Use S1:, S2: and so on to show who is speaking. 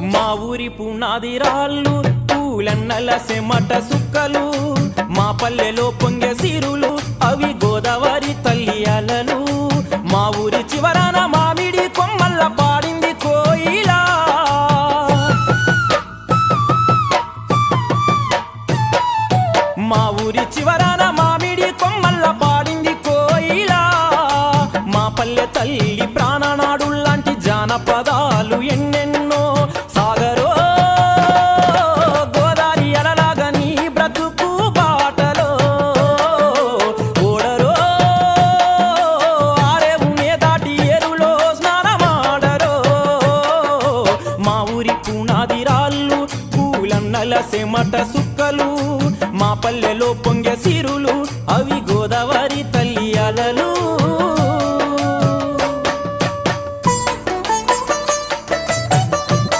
S1: మా ఊరి పునాది రాళ్ళు పూలన్నల సెమట సుక్కలు మా పల్లెలో పొంగే సిరులు అవి గోదావరి తల్లి అలలు. మా ఊరి చివరన మామిడి కొమ్మల్ల పాడింది కోయిలా. మా ఊరి చివరన మామిడి కొమ్మల్ల పాడింది కోయిలా. మా పల్లె తల్లి ప్రాణనాడు లాంటి జానపదాలు ఎన్నెన్నో మా పునాది రాళ్ళు పూలన్నల సెమట సుక్కలు మా పల్లెలో పొంగే సిరులు అవి